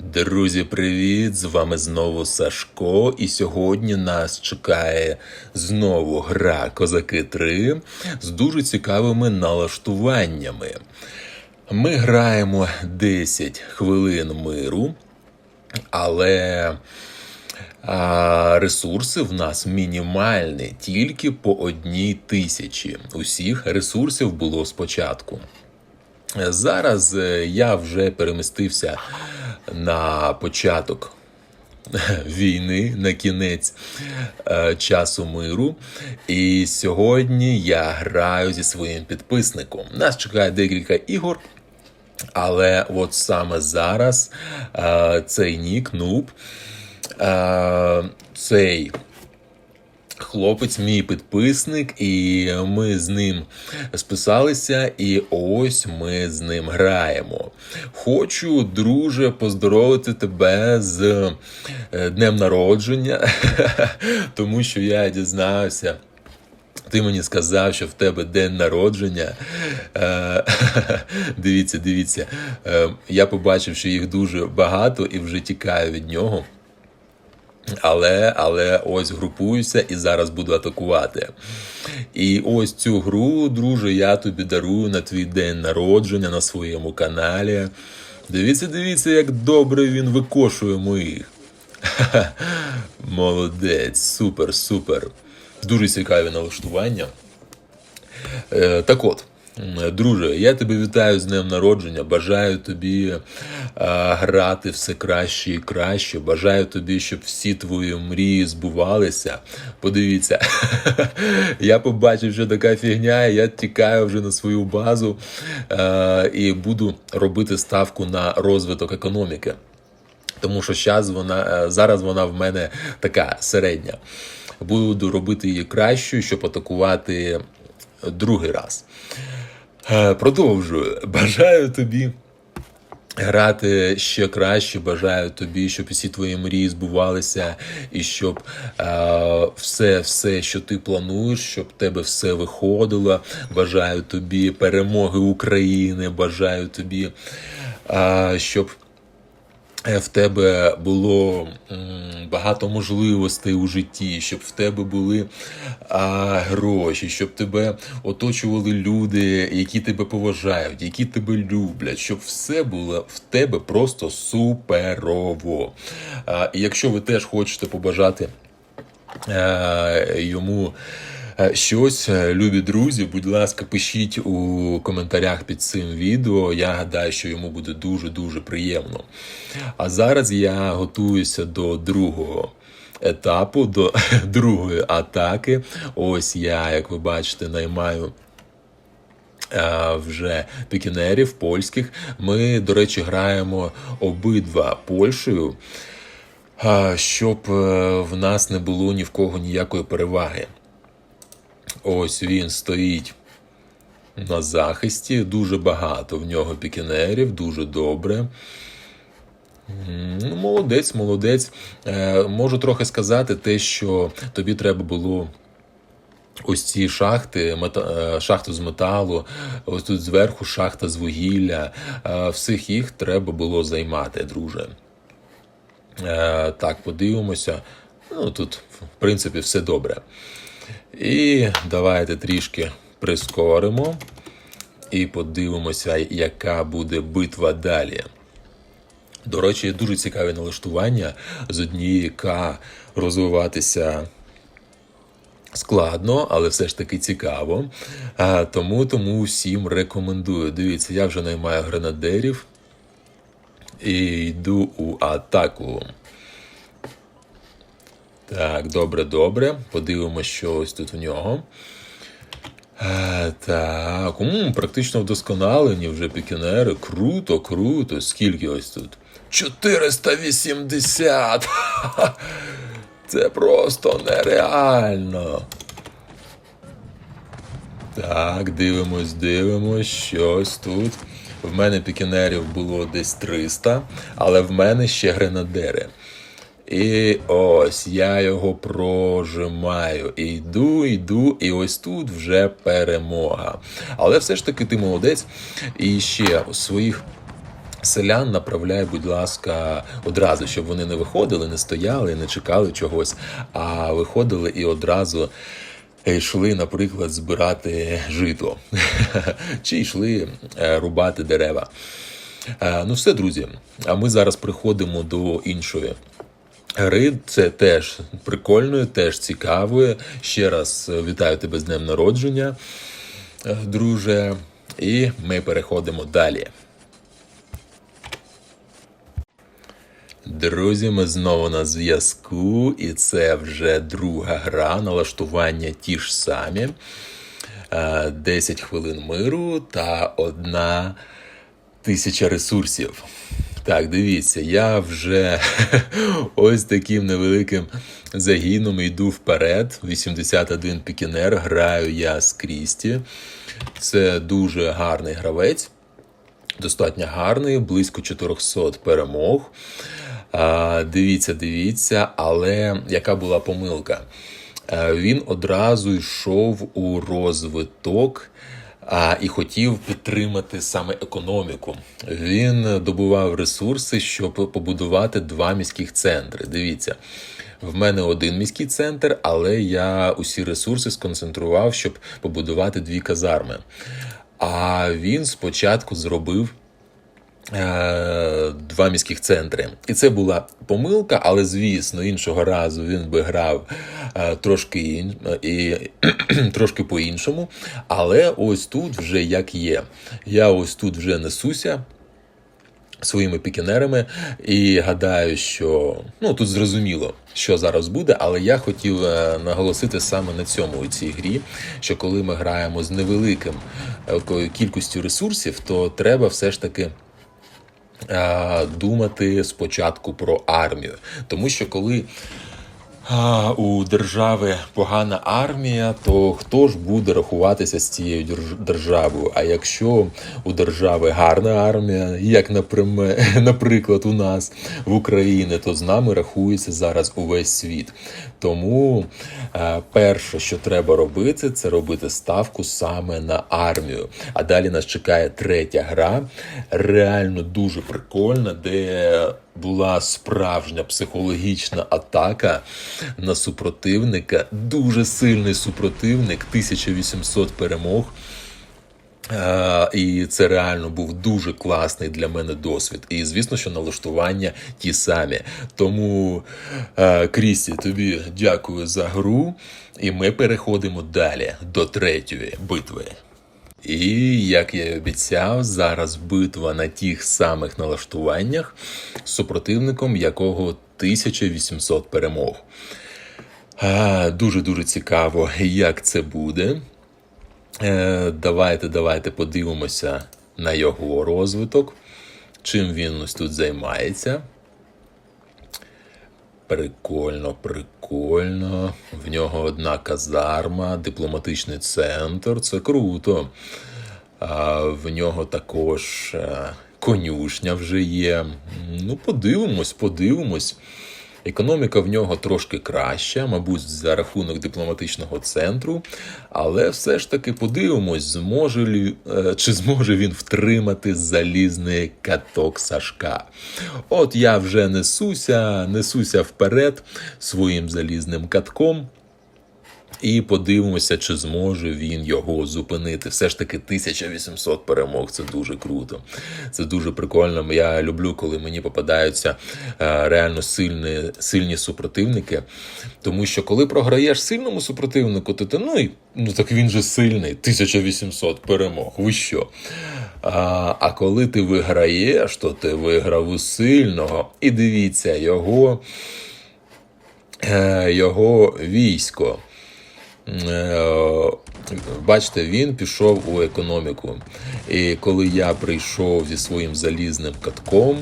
Друзі, привіт! З вами знову Сашко. І сьогодні нас чекає знову гра Козаки 3 з дуже цікавими налаштуваннями. Ми граємо 10 хвилин миру, але а, ресурси в нас мінімальні, тільки по одній тисячі. Усіх ресурсів було спочатку. Зараз е, я вже перемістився на початок війни, на кінець е, часу миру. І сьогодні я граю зі своїм підписником. Нас чекає декілька ігор. Але от саме зараз е, цей нік, нуб, е, цей хлопець, мій підписник, і ми з ним списалися, і ось ми з ним граємо. Хочу, друже, поздоровити тебе з е, днем народження, тому що я дізнався. Ти мені сказав, що в тебе день народження. Е, Дивіться, дивіться. Е, Я побачив, що їх дуже багато і вже тікаю від нього. Але, але ось групуюся і зараз буду атакувати. І ось цю гру, друже, я тобі дарую на твій день народження на своєму каналі. Дивіться, дивіться, як добре він викошує моїх. Молодець, супер, супер. Дуже цікаві налаштування. Е, так от, друже, я тебе вітаю з днем народження. Бажаю тобі грати все краще і краще. Бажаю тобі, щоб всі твої мрії збувалися. Подивіться, я побачив, що така фігня, я тікаю вже на свою базу е, і буду робити ставку на розвиток економіки. Тому що зараз вона, е, зараз вона в мене така середня. Буду робити її кращою, щоб атакувати другий раз. Е, Продовжую. Бажаю тобі грати ще краще. Бажаю тобі, щоб усі твої мрії збувалися, і щоб е, все, все, що ти плануєш, щоб тебе все виходило. Бажаю тобі перемоги України. Бажаю тобі, е, щоб в тебе було багато можливостей у житті, щоб в тебе були а, гроші, щоб тебе оточували люди, які тебе поважають, які тебе люблять, щоб все було в тебе просто суперово. А, і якщо ви теж хочете побажати е, йому е, щось, е, любі друзі, будь ласка, пишіть у коментарях під цим відео. Я гадаю, що йому буде дуже-дуже приємно. А зараз я готуюся до другого. Етапу до другої атаки. Ось я, як ви бачите, наймаю е, вже пікінерів польських. Ми, до речі, граємо обидва Польщею, щоб е, в нас не було ні в кого ніякої переваги. Ось він стоїть на захисті. Дуже багато в нього пікінерів, дуже добре. Ну, молодець, молодець. Е, можу трохи сказати те, що тобі треба було ось ці шахти, мета, е, шахту з металу, ось тут зверху шахта з вугілля. Е, всіх їх треба було займати, друже. Так, подивимося. Ну, тут, в принципі, все добре. І давайте трішки прискоримо і подивимося, яка буде битва далі. До речі, дуже цікаві налаштування з однієї К розвиватися складно, але все ж таки цікаво. А, тому, тому всім рекомендую. Дивіться, я вже наймаю гренадерів і йду у атаку. Так, добре, добре. Подивимося, що ось тут в нього. Е, Так, м, практично вдосконалені вже пікінери. Круто, круто. Скільки ось тут? 480! Це просто нереально. Так, дивимось, дивимось, щось тут. В мене пікінерів було десь 300, але в мене ще гренадери. І ось я його прожимаю. І йду, йду, і ось тут вже перемога. Але все ж таки ти молодець. І ще своїх Селян направляй, будь ласка, одразу, щоб вони не виходили, не стояли, не чекали чогось, а виходили і одразу йшли, наприклад, збирати жито чи йшли е, рубати дерева. Е, Ну, все, друзі. А ми зараз приходимо до іншої. Гри це теж прикольною, теж цікавою. Ще раз е, вітаю тебе з днем народження, е, друже. І ми переходимо далі. Друзі, ми знову на зв'язку, і це вже друга гра, налаштування ті ж самі. Е, 10 хвилин миру та одна тисяча ресурсів. Так, дивіться, я вже ось таким невеликим загіном йду вперед. 81 пікінер, граю я з Крісті. Це дуже гарний гравець, достатньо гарний, близько 400 перемог. А, Дивіться, дивіться, але яка була помилка? Е, Він одразу йшов у розвиток а, і хотів підтримати саме економіку. Він добував ресурси, щоб побудувати два міських центри. Дивіться. В мене один міський центр, але я усі ресурси сконцентрував, щоб побудувати дві казарми. А він спочатку зробив два міських центри. І це була помилка, але звісно, іншого разу він би грав е, трошки ін, і трошки по-іншому. Але ось тут вже як є. Я ось тут вже несуся. Своїми пікінерами, і гадаю, що ну тут зрозуміло, що зараз буде, але я хотів е, наголосити саме на цьому у цій грі. Що коли ми граємо з невеликим е, кількістю ресурсів, то треба все ж таки е, думати спочатку про армію, тому що коли а, у держави погана армія, то хто ж буде рахуватися з цією держ- державою? А якщо у держави гарна армія, як наприклад у нас в Україні, то з нами рахується зараз увесь світ. Тому е, перше, що треба робити, це робити ставку саме на армію. А далі нас чекає третя гра, реально дуже прикольна, де була справжня психологічна атака на супротивника. Дуже сильний супротивник, 1800 перемог. І це реально був дуже класний для мене досвід. І звісно, що налаштування ті самі. Тому, Крісті, тобі дякую за гру. І ми переходимо далі до третьої битви. І як я й обіцяв, зараз битва на тих самих налаштуваннях з супротивником, якого 1800 перемог. Дуже-дуже цікаво, як це буде. Е, Давайте, давайте подивимося на його розвиток, чим він ось тут займається. Прикольно, прикольно. В нього одна казарма, дипломатичний центр. Це круто. А в нього також е, конюшня вже є. Ну, подивимось, подивимось. Економіка в нього трошки краща, мабуть, за рахунок дипломатичного центру, але все ж таки подивимось, зможе лі, е, чи зможе він втримати залізний каток Сашка. От я вже несуся, несуся вперед своїм залізним катком. І подивимося, чи зможе він його зупинити. Все ж таки 1800 перемог. Це дуже круто. Це дуже прикольно. Я люблю, коли мені попадаються е, реально сильні, сильні супротивники. Тому що коли програєш сильному супротивнику, то ти ну і ну так він же сильний. 1800 перемог. Ви що? А, а коли ти виграєш, то ти виграв у сильного. І дивіться, його, е, його військо. Е, Бачите, він пішов у економіку. І коли я прийшов зі своїм залізним катком,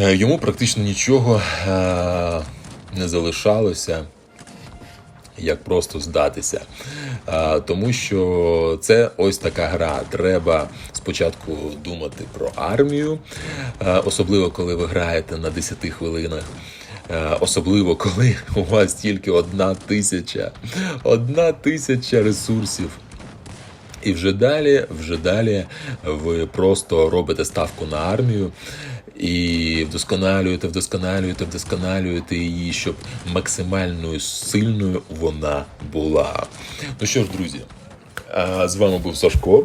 е, йому практично нічого е, не залишалося, як просто здатися. Тому що це ось така гра. Треба спочатку думати про армію, особливо коли ви граєте на 10 хвилинах. Е, Особливо коли у вас тільки одна тисяча, одна тисяча ресурсів. І вже далі, вже далі ви просто робите ставку на армію і вдосконалюєте, вдосконалюєте, вдосконалюєте її, щоб максимальною сильною вона була. Ну що ж, друзі. З вами був Сашко.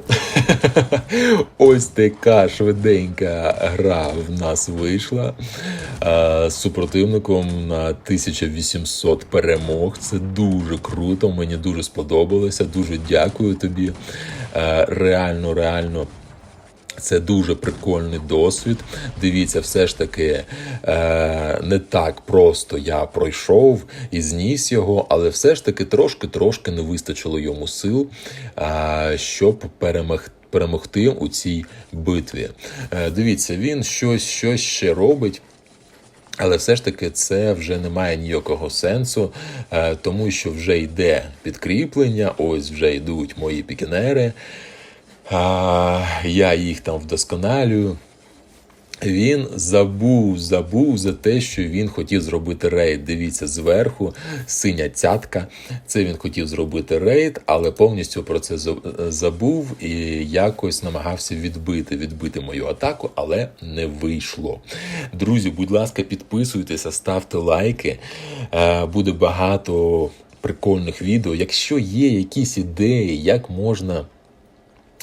Ось така швиденька гра в нас вийшла з супротивником на 1800 перемог. Це дуже круто. Мені дуже сподобалося. Дуже дякую тобі. Реально, реально. Це дуже прикольний досвід. Дивіться, все ж таки е, не так просто я пройшов і зніс його, але все ж таки трошки-трошки не вистачило йому сил, е, щоб перемогти. Перемогти у цій битві. Е, дивіться, він щось, щось ще робить. Але все ж таки це вже не має ніякого сенсу, е, тому що вже йде підкріплення, ось вже йдуть мої пікінери. Я їх там вдосконалюю. Він забув, забув за те, що він хотів зробити рейд. Дивіться, зверху синя цятка. Це він хотів зробити рейд, але повністю про це забув і якось намагався відбити, відбити мою атаку, але не вийшло. Друзі, будь ласка, підписуйтеся, ставте лайки. Е, Буде багато прикольних відео. Якщо є якісь ідеї, як можна.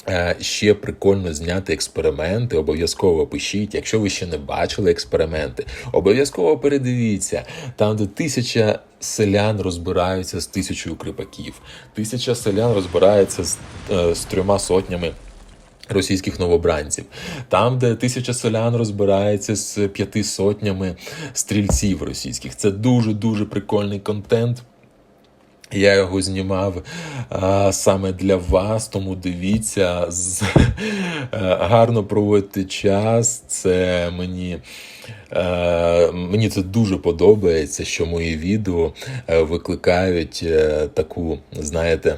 Е, Ще прикольно зняти експерименти. Обов'язково пишіть. Якщо ви ще не бачили експерименти, обов'язково передивіться там, де тисяча селян розбираються з тисячою кріпаків, тисяча селян розбирається з, е, з трьома сотнями. Російських новобранців, там, де тисяча селян розбирається з п'яти сотнями стрільців російських. Це дуже дуже прикольний контент. Я його знімав а, саме для вас, тому дивіться, з, е, гарно проводити час. Це мені, е, мені це дуже подобається, що мої відео е, викликають таку, знаєте,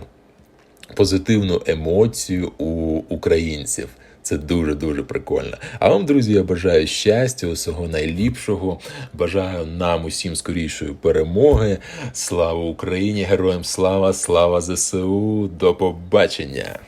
позитивну емоцію у українців. Це дуже дуже прикольно. А вам, друзі, я бажаю щастя, усього найліпшого. Бажаю нам усім скорішої перемоги. Слава Україні! Героям слава! Слава ЗСУ! До побачення!